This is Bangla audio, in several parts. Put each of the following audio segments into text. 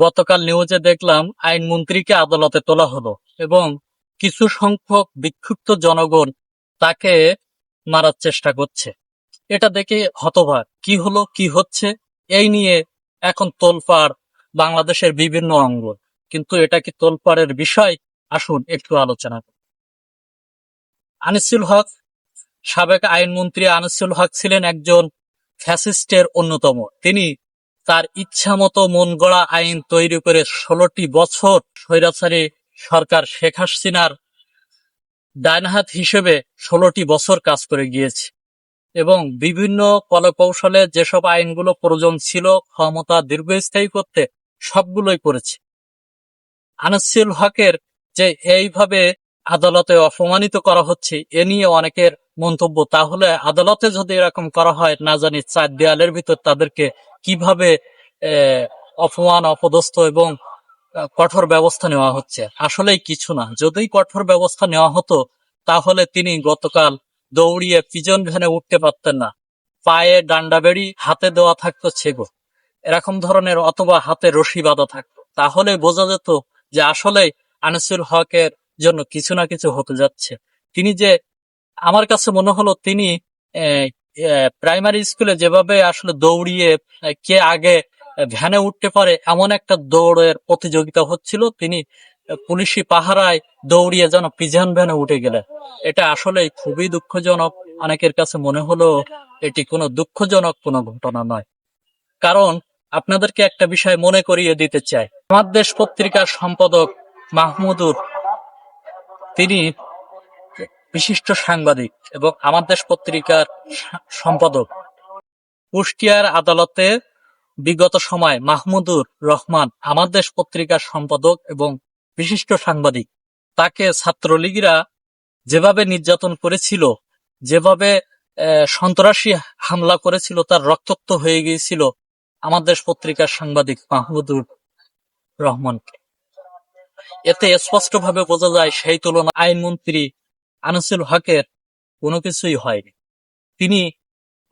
গতকাল নিউজে দেখলাম আইনমন্ত্রীকে আদালতে তোলা হলো এবং কিছু সংখ্যক বিক্ষুব্ধ জনগণ তাকে মারার চেষ্টা করছে। এটা দেখে হতবাক কি হলো, কি হচ্ছে, এই নিয়ে এখন তোলপাড় বাংলাদেশের বিভিন্ন অঙ্গ। কিন্তু এটা কি তোলপাড়ের বিষয়? আসুন একটু আলোচনা করি। আনিসুল হক, সাবেক আইনমন্ত্রী আনিসুল হক ছিলেন একজন ফ্যাসিস্টের অন্যতম। তিনি তার ইচ্ছা মতো মন গড়া আইন তৈরি করে ষোলোটি বছর স্বৈরাচারী সরকার শেখ হাসিনার ডাইনহাত হিসেবে ষোলোটি বছর কাজ করে গিয়েছে। এবং বিভিন্ন কলকৌশলে যেসব আইনগুলো প্রয়োজন ছিল, ক্ষমতা দীর্ঘস্থায়ী করতে সবগুলোই করেছে। আনিসুল হকের যে এইভাবে আদালতে অপমানিত করা হচ্ছে, এ নিয়ে অনেকের মন্তব্য। তাহলে আদালতে যদি এরকম করা হয়, না জানি চার দেয়ালের ভিতর তাদেরকে কীভাবে অপমান, অপদস্থ এবং কঠোর ব্যবস্থা নেওয়া হচ্ছে? আসলেই কিছু না। যদি কঠোর ব্যবস্থা নেওয়া হতো, তাহলে তিনি গতকাল দৌড়িয়ে পিজন ভ্যানে উঠতে পারতেন না। পায়ে ডান্ডা বেড়ি হাতে দেওয়া থাকতো ছেগো। এরকম ধরনের অথবা হাতে রশি বাঁধা থাকতো। তাহলে বোঝা যেত যে আসলে আনিসুল হকের জন্য কিছু না কিছু হতে যাচ্ছে। তিনি যে আমার কাছে মনে হলো তিনি প্রাইমারি স্কুলে যেভাবে আসলে দৌড়িয়ে কে আগে ভ্যানে উঠতে পারে এমন একটা দৌড়ের প্রতিযোগিতা হচ্ছিল, তিনি পুলিশি পাহারায় দৌড়িয়ে যেন পিজন ভ্যানে উঠে গেলেন। এটা আসলে খুবই দুঃখজনক। অনেকের কাছে মনে হলো এটি কোনো দুঃখজনক কোনো ঘটনা নয়। কারণ আপনাদেরকে একটা বিষয় মনে করিয়ে দিতে চাই। আমার দেশ পত্রিকার সম্পাদক মাহমুদুর তিনি বিশিষ্ট সাংবাদিক এবং আমার দেশ পত্রিকার সম্পাদক। কুষ্টিয়ার আদালতে বিগত সময় মাহমুদুর রহমান আমার দেশ পত্রিকার সম্পাদক এবং বিশিষ্ট সাংবাদিক। তাকে ছাত্রলীগরা যেভাবে নির্যাতন করেছিল, যেভাবে সন্ত্রাসী হামলা করেছিল, তার রক্তাক্ত হয়ে গিয়েছিল আমার দেশ পত্রিকার সাংবাদিক মাহমুদুর রহমানকে। এতে স্পষ্টভাবে বোঝা যায় সেই তুলনায় আইনমন্ত্রী আনিসুল হকের কোনো কিছুই হয়নি। তিনি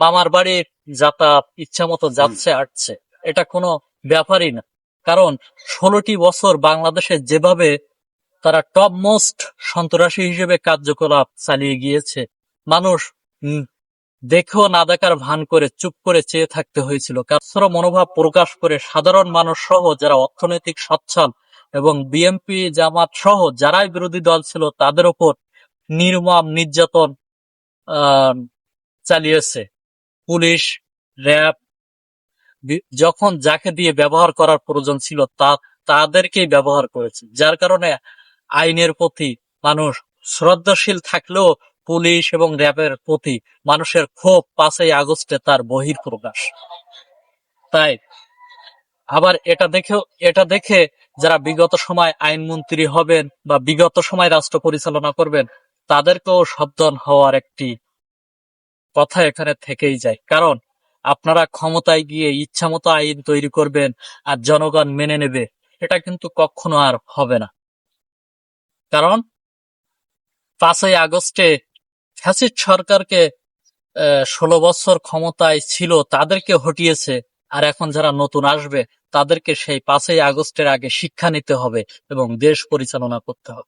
মামার বাড়ির যাতায়াত ইচ্ছা মতো যাচ্ছে আসছে এটা কোনো ব্যাপারই না। কারণ ষোলোটি বছর বাংলাদেশে যেভাবে তারা টপ মোস্ট সন্ত্রাসী হিসেবে কার্যকলাপ চালিয়ে গিয়েছে মানুষ উম, দেখেও না দেখার ভান করে চুপ করে চেয়ে থাকতে হয়েছিল। কাছাড়া মনোভাব প্রকাশ করে সাধারণ মানুষ সহ যারা অর্থনৈতিক সচ্ছল এবং বিএনপি জামাত সহ যারাই বিরোধী দল ছিল, তাদের ওপর নির্মম নির্যাতন চালিয়েছে। পুলিশ, র্যাব যখন যাকে দিয়ে ব্যবহার করার প্রয়োজন ছিল, তা, তাদেরকেই ব্যবহার করেছে। যার কারণে আইনের প্রতি মানুষ শ্রদ্ধাশীল থাকলেও পুলিশ এবং র্যাবের প্রতি মানুষের ক্ষোভ পাঁচই আগস্টে তার বহির প্রকাশ তাই, আবার এটা দেখেও, এটা দেখে যারা বিগত সময় আইনমন্ত্রী হবেন বা বিগত সময় রাষ্ট্র পরিচালনা করবেন, তাদেরকেও সাবধান হওয়ার একটি কথা এখানে থেকেই যায়। কারণ আপনারা ক্ষমতায় গিয়ে ইচ্ছা মতো আইন তৈরি করবেন আর জনগণ মেনে নেবে, এটা কিন্তু কখনো আর হবে না। কারণ পাঁচই আগস্টে ফ্যাসিস্ট সরকারকে ষোলো বছর ক্ষমতায় ছিল, তাদেরকে হটিয়েছে, আর এখন যারা নতুন আসবে তাদেরকে সেই পাঁচই আগস্টের আগে শিক্ষা নিতে হবে এবং দেশ পরিচালনা করতে হবে।